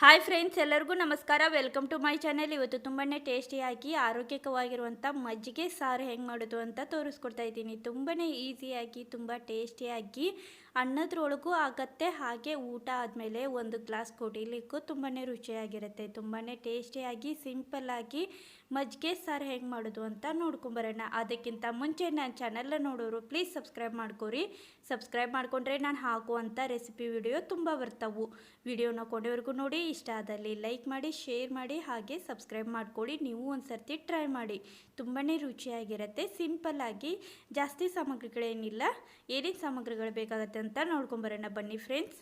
Hi friends ಎಲ್ಲರಿಗೂ ನಮಸ್ಕಾರ. Welcome to my channel ಇವತ್ತು ತುಂಬಾ ಟೇಸ್ಟಿಯಾಗಿ ಆರೋಗ್ಯಕವಾಗಿರುವಂಥ ಮಜ್ಜಿಗೆ ಸಾರು ಹೆಂಗೆ ಮಾಡೋದು ಅಂತ ತೋರಿಸ್ಕೊಡ್ತಾ ಇದ್ದೀನಿ. ತುಂಬಾ ಈಸಿಯಾಗಿ ತುಂಬ ಟೇಸ್ಟಿಯಾಗಿ ಅನ್ನದ್ರೊಳಗೂ ಆಗತ್ತೆ, ಹಾಗೆ ಊಟ ಆದಮೇಲೆ ಒಂದು ಗ್ಲಾಸ್ ಕುಡಿಲಿಕ್ಕೂ ತುಂಬಾ ರುಚಿಯಾಗಿರುತ್ತೆ. ತುಂಬಾ ಟೇಸ್ಟಿಯಾಗಿ, ಸಿಂಪಲ್ಲಾಗಿ ಮಜ್ಜಿಗೆ, ಸಾರು ಹೆಂಗೆ ಮಾಡೋದು ಅಂತ ನೋಡ್ಕೊಂಬರೋಣ. ಅದಕ್ಕಿಂತ ಮುಂಚೆ ನನ್ನ ಚಾನಲ್ನ ನೋಡೋರು ಪ್ಲೀಸ್ ಸಬ್ಸ್ಕ್ರೈಬ್ ಮಾಡ್ಕೊರಿ. ಸಬ್ಸ್ಕ್ರೈಬ್ ಮಾಡಿಕೊಂಡ್ರೆ ನಾನು ಹಾಕುವಂಥ ರೆಸಿಪಿ ವಿಡಿಯೋ ತುಂಬ ಬರ್ತವೆ. ವಿಡಿಯೋನ ಕೊನೆವರೆಗೂ ನೋಡಿ, ಇಷ್ಟ ಆದಲ್ಲಿ ಲೈಕ್ ಮಾಡಿ, ಶೇರ್ ಮಾಡಿ, ಹಾಗೆ ಸಬ್ಸ್ಕ್ರೈಬ್ ಮಾಡ್ಕೊಳ್ಳಿ ನೀವು ಒಂದು ಸರ್ತಿ ಟ್ರೈ ಮಾಡಿ. ತುಂಬಾ ರುಚಿಯಾಗಿರುತ್ತೆ, ಸಿಂಪಲ್ಲಾಗಿ. ಜಾಸ್ತಿ ಸಾಮಗ್ರಿಗಳೇನಿಲ್ಲ, ಏನೇನು ಸಾಮಗ್ರಿಗಳು ಬೇಕಾಗುತ್ತೆ ಅಂತ ನೋಡ್ಕೊಂಬರೋಣ ಬನ್ನಿ ಫ್ರೆಂಡ್ಸ್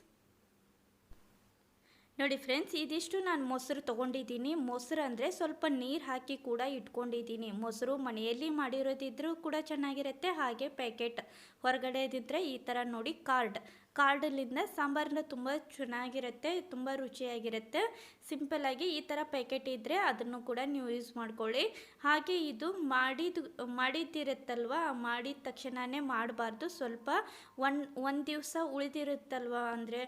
ನೋಡಿ ಫ್ರೆಂಡ್ಸ್ ಇದಿಷ್ಟು ನಾನು ಮೊಸರು ತೊಗೊಂಡಿದ್ದೀನಿ. ಮೊಸರು ಅಂದರೆ ಸ್ವಲ್ಪ ನೀರು ಹಾಕಿ ಕೂಡ ಇಟ್ಕೊಂಡಿದ್ದೀನಿ. ಮೊಸರು ಮನೆಯಲ್ಲಿ ಮಾಡಿರೋದಿದ್ರೂ ಕೂಡ ಚೆನ್ನಾಗಿರುತ್ತೆ. ಹಾಗೆ ಪ್ಯಾಕೆಟ್ ಹೊರಗಡೆದಿದ್ದರೆ ಈ ಥರ ನೋಡಿ ಕಾರ್ಡ್ ಕಾರ್ಡಲ್ಲಿಂದ ಸಾಂಬಾರನ್ನ ತುಂಬ ಚೆನ್ನಾಗಿರುತ್ತೆ, ತುಂಬ ರುಚಿಯಾಗಿರುತ್ತೆ. ಸಿಂಪಲ್ಲಾಗಿ ಈ ಥರ ಪ್ಯಾಕೆಟ್ ಇದ್ದರೆ ಅದನ್ನು ಕೂಡ ನೀವು ಯೂಸ್ ಮಾಡ್ಕೊಳ್ಳಿ. ಹಾಗೆ ಇದು ಮಾಡಿದ, ಮಾಡಿದ್ದಿರುತ್ತಲ್ವ ಮಾಡಿದ ತಕ್ಷಣವೇ ಮಾಡಬಾರ್ದು. ಸ್ವಲ್ಪ ಒನ್ ಒಂದು ದಿವಸ ಉಳಿದಿರುತ್ತಲ್ವ ಅಂದರೆ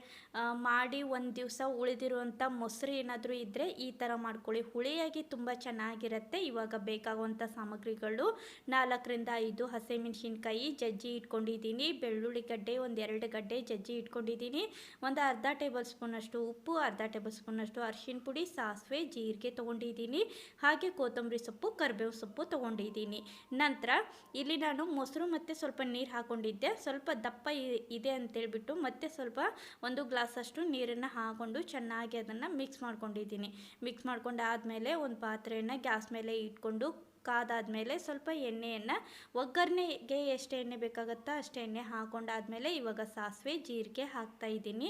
ಮಾಡಿ ಒಂದು ದಿವಸ ಉಳಿದಿರುವಂಥ ಮೊಸರು ಏನಾದರೂ ಇದ್ದರೆ ಈ ಥರ ಮಾಡ್ಕೊಳ್ಳಿ. ಹುಳಿಯಾಗಿ ತುಂಬ ಚೆನ್ನಾಗಿರುತ್ತೆ. ಇವಾಗ ಬೇಕಾಗುವಂಥ ಸಾಮಗ್ರಿಗಳು ನಾಲ್ಕರಿಂದ ಐದು ಹಸಿಮೆಣಸಿನ್ಕಾಯಿ, ಜಜ್ಜಿ ಇಟ್ಕೊಂಡಿದ್ದೀನಿ. ಬೆಳ್ಳುಳ್ಳಿ ಗಡ್ಡೆ ಒಂದು ಎರಡು ಗಡ್ಡೆ ಜಜ್ಜಿ ಇಟ್ಕೊಂಡಿದ್ದೀನಿ. ಒಂದು ಅರ್ಧ ಟೇಬಲ್ ಸ್ಪೂನಷ್ಟು ಉಪ್ಪು, ಅರ್ಧ ಟೇಬಲ್ ಸ್ಪೂನಷ್ಟು ಅರಿಶಿನ ಪುಡಿ, ಸಾಸಿವೆ, ಜೀರಿಗೆ ತೊಗೊಂಡಿದ್ದೀನಿ. ಹಾಗೆ ಕೊತ್ತಂಬರಿ ಸೊಪ್ಪು, ಕರಿಬೇವು ಸೊಪ್ಪು ತೊಗೊಂಡಿದ್ದೀನಿ. ನಂತರ ಇಲ್ಲಿ ನಾನು ಮೊಸರು ಮತ್ತು ಸ್ವಲ್ಪ ನೀರು ಹಾಕ್ಕೊಂಡಿದ್ದೆ ಸ್ವಲ್ಪ ದಪ್ಪ ಇದೆ ಅಂತೇಳ್ಬಿಟ್ಟು ಮತ್ತೆ ಸ್ವಲ್ಪ ಒಂದು ಗ್ಲಾಸಷ್ಟು ನೀರನ್ನು ಹಾಕ್ಕೊಂಡು ಚೆನ್ನಾಗಿ ಅದನ್ನು ಮಿಕ್ಸ್ ಮಾಡ್ಕೊಂಡಿದ್ದೀನಿ. ಮಿಕ್ಸ್ ಮಾಡ್ಕೊಂಡಾದಮೇಲೆ ಒಂದು ಪಾತ್ರೆಯನ್ನು ಗ್ಯಾಸ್ ಮೇಲೆ ಇಟ್ಕೊಂಡು ಕಾದಾದಮೇಲೆ ಸ್ವಲ್ಪ ಎಣ್ಣೆಯನ್ನು, ಒಗ್ಗರಣೆಗೆ ಎಷ್ಟು ಎಣ್ಣೆ ಬೇಕಾಗುತ್ತೋ ಅಷ್ಟು ಎಣ್ಣೆ ಹಾಕೊಂಡಾದ್ಮೇಲೆ ಇವಾಗ ಸಾಸಿವೆ, ಜೀರಿಗೆ ಹಾಕ್ತಾ ಇದ್ದೀನಿ.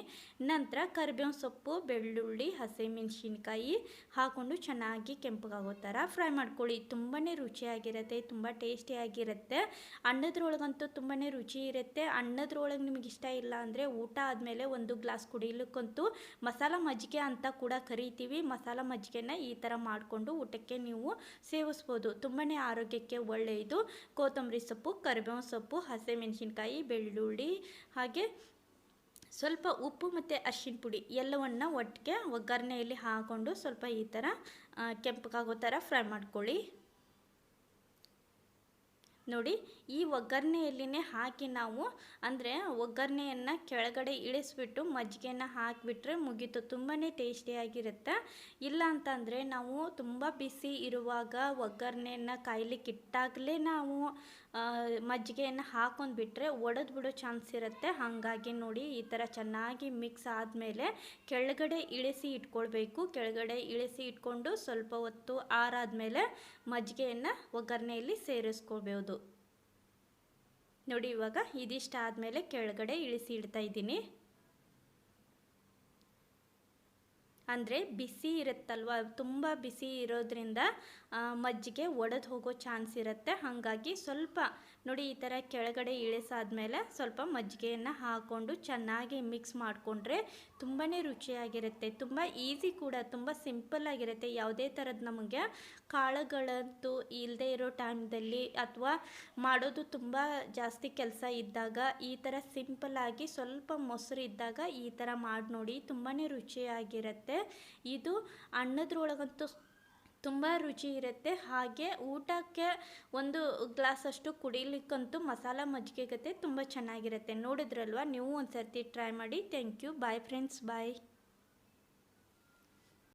ನಂತರ ಕರಿಬೇವು ಸೊಪ್ಪು, ಬೆಳ್ಳುಳ್ಳಿ, ಹಸಿಮೆಣಸಿನ್ಕಾಯಿ ಹಾಕ್ಕೊಂಡು ಚೆನ್ನಾಗಿ ಕೆಂಪಗಾಗೋ ಥರ ಫ್ರೈ ಮಾಡ್ಕೊಳ್ಳಿ. ತುಂಬಾ ರುಚಿಯಾಗಿರುತ್ತೆ, ತುಂಬ ಟೇಸ್ಟಿಯಾಗಿರುತ್ತೆ. ಅನ್ನದ್ರೊಳಗಂತೂ ತುಂಬಾ ರುಚಿ ಇರುತ್ತೆ. ಅನ್ನದ್ರೊಳಗೆ ನಿಮಗೆ ಇಷ್ಟ ಇಲ್ಲ ಅಂದರೆ ಊಟ ಆದಮೇಲೆ ಒಂದು ಗ್ಲಾಸ್ ಕುಡಿಲಿಕ್ಕಂತೂ ಮಸಾಲ ಮಜ್ಜಿಗೆ ಅಂತ ಕೂಡ ಕರಿತೀವಿ. ಮಸಾಲ ಮಜ್ಜಿಗೆನ ಈ ಥರ ಮಾಡಿಕೊಂಡು ಊಟಕ್ಕೆ ನೀವು ಸೇವಿಸ್ಬೋದು. ತುಂಬಾ ಆರೋಗ್ಯಕ್ಕೆ ಒಳ್ಳೆಯದು. ಕೊತ್ತಂಬರಿ ಸೊಪ್ಪು, ಕರಿಬೇವು ಸೊಪ್ಪು, ಹಸಿಮೆಣಸಿನ್ಕಾಯಿ, ಬೆಳ್ಳುಳ್ಳಿ, ಹಾಗೆ ಸ್ವಲ್ಪ ಉಪ್ಪು ಮತ್ತು ಅರಿಶಿನ ಪುಡಿ ಎಲ್ಲವನ್ನ ಒಟ್ಟಿಗೆ ಒಗ್ಗರಣೆಯಲ್ಲಿ ಹಾಕ್ಕೊಂಡು ಸ್ವಲ್ಪ ಈ ಥರ ಕೆಂಪಗಾಗೋ ಥರ ಫ್ರೈ ಮಾಡ್ಕೊಳ್ಳಿ. ನೋಡಿ, ಈ ಒಗ್ಗರಣೆಯಲ್ಲಿನೇ ಹಾಕಿ ನಾವು, ಅಂದರೆ ಒಗ್ಗರಣೆಯನ್ನು ಕೆಳಗಡೆ ಇಳಿಸ್ಬಿಟ್ಟು ಮಜ್ಜಿಗೆನ ಹಾಕಿಬಿಟ್ರೆ ಮುಗೀತು. ತುಂಬಾ ಟೇಸ್ಟಿಯಾಗಿರುತ್ತೆ ಇಲ್ಲ ಅಂತಂದರೆ ನಾವು ತುಂಬ ಬಿಸಿ ಇರುವಾಗ ಒಗ್ಗರಣೆಯನ್ನು ಕಾಯ್ಲಿಕ್ಕೆ ಇಟ್ಟಾಗಲೇ ನಾವು ಮಜ್ಜಿಗೆಯನ್ನು ಹಾಕೊಂಡ್ಬಿಟ್ರೆ ಒಡೆದು ಬಿಡೋ ಚಾನ್ಸ್ ಇರುತ್ತೆ. ಹಾಗಾಗಿ ನೋಡಿ ಈ ಥರ ಚೆನ್ನಾಗಿ ಮಿಕ್ಸ್ ಆದಮೇಲೆ ಕೆಳಗಡೆ ಇಳಿಸಿ ಇಟ್ಕೊಳ್ಬೇಕು. ಕೆಳಗಡೆ ಇಳಿಸಿ ಇಟ್ಕೊಂಡು ಸ್ವಲ್ಪ ಹೊತ್ತು ಆರಾದಮೇಲೆ ಮಜ್ಜಿಗೆಯನ್ನು ಒಗ್ಗರಣೆಯಲ್ಲಿ ಸೇರಿಸ್ಕೊಳ್ಬೋದು. ನೋಡಿ ಇವಾಗ ಇದಿಷ್ಟ ಆದಮೇಲೆ ಕೆಳಗಡೆ ಇಳಿಸಿ ಇಡ್ತಾ ಇದ್ದೀನಿ. ಅಂದರೆ ಬಿಸಿ ಇರುತ್ತಲ್ವ? ತುಂಬ ಬಿಸಿ ಇರೋದ್ರಿಂದ ಮಜ್ಜಿಗೆ ಒಡೆದು ಹೋಗೋ ಚಾನ್ಸ್ ಇರುತ್ತೆ. ಹಾಗಾಗಿ ಸ್ವಲ್ಪ ನೋಡಿ, ಈ ಥರ ಕೆಳಗಡೆ ಇಳಿಸಾದ್ಮೇಲೆ ಸ್ವಲ್ಪ ಮಜ್ಜಿಗೆಯನ್ನು ಹಾಕ್ಕೊಂಡು ಚೆನ್ನಾಗಿ ಮಿಕ್ಸ್ ಮಾಡಿಕೊಂಡ್ರೆ ತುಂಬಾ ರುಚಿಯಾಗಿರುತ್ತೆ. ತುಂಬ ಈಸಿ ಕೂಡ, ತುಂಬ ಸಿಂಪಲ್ಲಾಗಿರುತ್ತೆ ಯಾವುದೇ ಥರದ ನಮಗೆ ಕಾಳುಗಳಂತೂ ಇಲ್ಲದೆ ಇರೋ ಟೈಮ್ದಲ್ಲಿ ಅಥವಾ ಮಾಡೋದು ತುಂಬ ಜಾಸ್ತಿ ಕೆಲಸ ಇದ್ದಾಗ, ಈ ಥರ ಸಿಂಪಲ್ಲಾಗಿ ಸ್ವಲ್ಪ ಮೊಸರು ಇದ್ದಾಗ ಈ ಥರ ಮಾಡಿ ನೋಡಿ ತುಂಬಾ ರುಚಿಯಾಗಿರುತ್ತೆ. ಇದು ಅನ್ನದ್ರೊಳಗಂತೂ ತುಂಬ ರುಚಿ ಇರುತ್ತೆ. ಹಾಗೆ ಊಟಕ್ಕೆ ಒಂದು ಗ್ಲಾಸಷ್ಟು ಕುಡಿಲಿಕ್ಕಂತೂ ಮಸಾಲ ಮಜ್ಜಿಗೆ ಗತೆ ತುಂಬ ಚೆನ್ನಾಗಿರುತ್ತೆ. ನೋಡಿದ್ರಲ್ವ? ನೀವು ಒಂದು ಸರ್ತಿ ಟ್ರೈ ಮಾಡಿ. Thank you. Bye friends bye